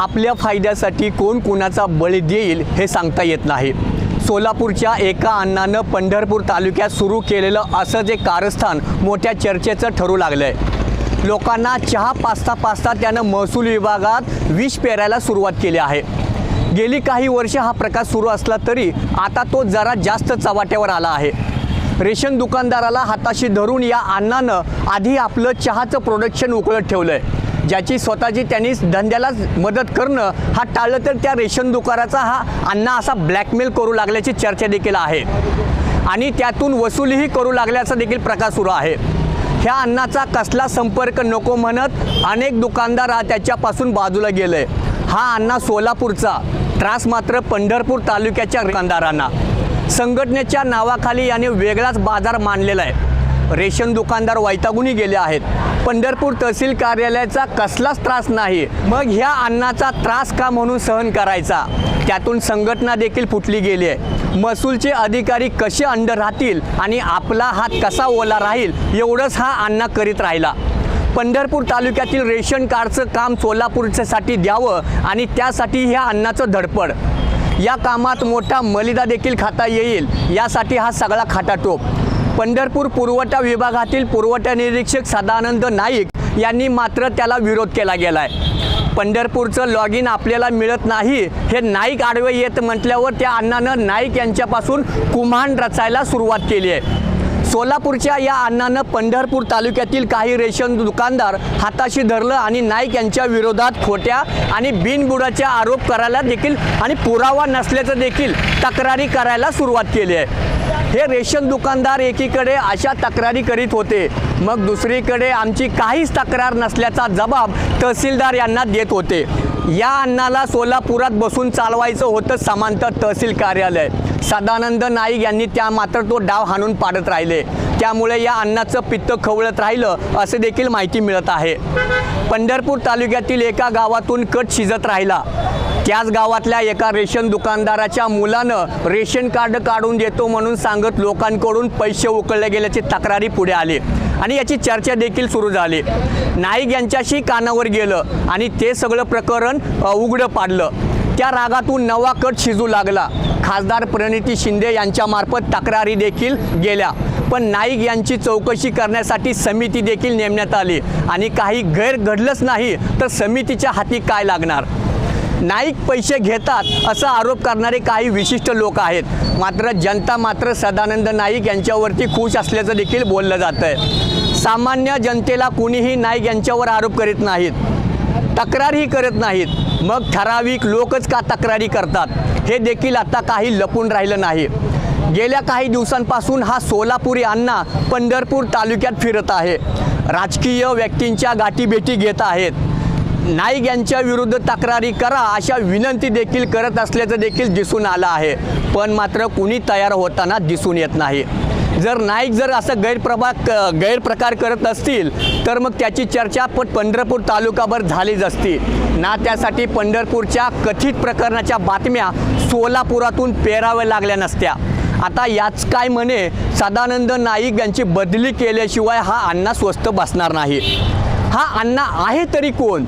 आपल्या फायद्यासाठी कोण कोणाचा बळी देईल हे सांगता येत नाही. सोलापूरच्या एका अण्णानं पंढरपूर तालुक्यात सुरू केलेलं असं जे कारस्थान मोठ्या चर्चेचं ठरू लागलं आहे लोकांना चहा पाचता पाचता त्यानं महसूल विभागात विष पेरायला सुरुवात केली आहे. गेली काही वर्ष हा प्रकार सुरू असला तरी आता तो जरा जास्त चव्हाट्यावर आला आहे. रेशन दुकानदाराला हाताशी धरून या अण्णानं आधी आपलं चहाचं प्रोडक्शन उकळत ठेवलं आहे ज्याची स्वतःची त्यांनी धंद्याला मदत करणं हा टाळलं तर त्या रेशन दुकानाचा हा अण्णा असा ब्लॅकमेल करू लागल्याची चर्चा देखील आहे. आणि त्यातून वसुलीही करू लागल्याचा देखील प्रकार सुरू आहे. ह्या अन्नाचा कसला संपर्क नको म्हणत अनेक दुकानदार हा त्याच्यापासून बाजूला गेले. हा अण्णा सोलापूरचा त्रास मात्र पंढरपूर तालुक्याच्या दुकानदारांना. संघटनेच्या नावाखाली याने वेगळाच बाजार मांडलेला आहे. रेशन दुकानदार वैतागुनी गेले आहेत. पंढरपूर तहसील कार्यालयाचा कसलाच त्रास नाही. मग ह्या अन्नाचा त्रास का म्हणून सहन करायचा? त्यातून संघटना देखील फुटली गेली आहे. महसूलचे अधिकारी कसे अंड राहतील आणि आपला हात कसा ओला राहील एवढंच हा अण्णा करीत राहिला. पंढरपूर तालुक्यातील रेशन कार्डचं काम सोलापूरच्यासाठी द्यावं आणि त्यासाठी ह्या अन्नाचं धडपड. या कामात मोठा मलिदा देखील खाता येईल यासाठी हा सगळा खाटाटोप. पंढरपूर पुरवठा विभागातील पुरवठा निरीक्षक सदानंद नाईक यांनी मात्र त्याला विरोध केला गेला आहे पंढरपूरचं लॉग इन आपल्याला मिळत नाही हे नाईक आडवे येत म्हटल्यावर त्या अण्णानं नाईक यांच्यापासून कुम्हाण रचायला सुरुवात केली आहे. सोलापूरच्या या अण्णानं पंढरपूर तालुक्यातील काही रेशन दुकानदार हाताशी धरलं आणि नाईक यांच्या विरोधात खोट्या आणि बिनबुडाच्या आरोप करायला देखील आणि पुरावा नसल्याचं देखील तक्रारी करायला सुरुवात केली आहे. हे रेशन दुकानदार एकीकडे अशा तक्रारी करीत होते. मग दुसरीकडे आमची काहीच तक्रार नसल्याचा जबाब तहसीलदार यांना देत होते. या अण्णाला सोलापुरात बसून चालवायचं होतं समांतर तहसील कार्यालय. सदानंद नाईक यांनी त्या मात्र तो डाव हाणून पाडत राहिले. त्यामुळे या अन्नाचं पित्त खवळत राहिलं असे देखील माहिती मिळत आहे. पंढरपूर तालुक्यातील एका गावातून कट शिजत राहिला. त्याच गावातल्या एका रेशन दुकानदाराच्या मुलानं रेशन कार्ड काढून देतो म्हणून सांगत लोकांकडून पैसे उकळले गेल्याची तक्रारी पुढे आली. आणि याची चर्चा देखील सुरू झाली. नाईक यांच्याशी कानावर गेलं आणि ते सगळं प्रकरण उघडं पाडलं. त्या रागातून नवा कट शिजू लागला. खासदार प्रणिती शिंदे यांच्यामार्फत तक्रारी देखील गेल्या. पण नाईक यांची चौकशी करण्यासाठी समिती देखील नेमण्यात आली. आणि काही गैर घडलंच नाही तर समितीच्या हाती काय लागणार? नाईक पैसे घेतात असा आरोप करणारे काही विशिष्ट लोक आहेत. मात्र जनता मात्र सदानंद नाईक यांच्यावरती खुश असल्याचं देखील बोललं जातं आहे सामान्य जनतेला कुणीही नाईक यांच्यावर आरोप करीत नाहीत. तक्रारही करत नाहीत. मग ठराविक लोकच का तक्रारी करतात? हे देखील आता काही लपून राहिलं नाही. गेल्या काही दिवसांपासून हा सोलापुरी अण्णा पंढरपूर तालुक्यात फिरत आहे. राजकीय व्यक्तींच्या गाठीभेटी घेत आहेत. नाईक यांच्या विरुद्ध तक्रारी करा अशा विनंती देखील करत असल्याचं देखील दिसून आलं आहे. पण मात्र कुणी तयार होताना दिसून येत नाही. जर नाईक जर असं गैरप्रभा गैरप्रकार करत असतील तर मग त्याची चर्चा पण पंढरपूर तालुकाभर झालीच असती. ना त्यासाठी पंढरपूरच्या कथित प्रकरणाच्या बातम्या सोलापुरातून पेराव्या लागल्या नसत्या. आता याच काय म्हणे सदानंद नाईक यांची बदली केल्याशिवाय हा अण्णा स्वस्त बसणार नाही. हा अण्णा आहे तरी कोण?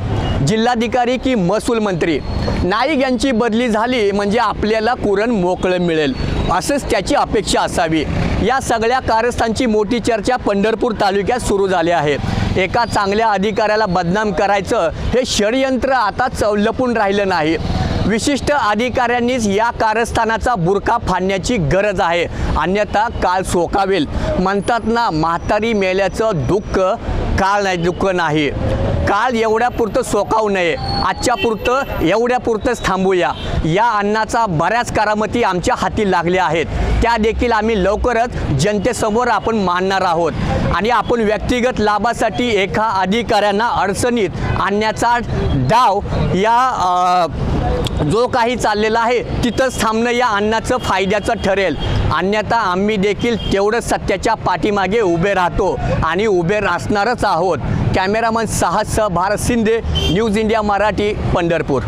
जिल्हाधिकारी की महसूल मंत्री? नाईक यांची बदली झाली म्हणजे आपल्याला कुरण मोकळं मिळेल असंच त्याची अपेक्षा असावी. या सगळ्या कारस्थांची मोठी चर्चा पंढरपूर तालुक्यात सुरू झाली आहे. एका चांगल्या अधिकाऱ्याला बदनाम करायचं हे षडयंत्र आता चवलपून राहिलं नाही. विशिष्ट अधिकाऱ्यांनीच या कारस्थानाचा बुरखा फाडण्याची गरज आहे. अन्यथा काल सोकावेल. म्हणतात ना म्हातारी मेल्याचं दुःख काळ नाही दुःख नाही. काल एवढ्यापुरतं सोकावू नये. आजच्यापुरतं एवढ्यापुरतंच थांबूया. या अन्नाचा बऱ्याच करामती आमच्या हाती लागल्या आहेत. त्या देखील आम्ही लवकरच जनतेसमोर आपण मांडणार आहोत. आणि आपण व्यक्तिगत लाभासाठी एका अधिकाऱ्यांना अडचणीत आणण्याचा डाव या जो काही चाललेला आहे तिथंच थांबणं या अन्नाचं फायद्याचं ठरेल. अन्यथा आम्ही देखील तेवढंच सत्याच्या पाठीमागे उभे राहतो आणि उभे असणारच आहोत. Cameraman Sahas Bharat Shinde news India Marathi Pandharpur.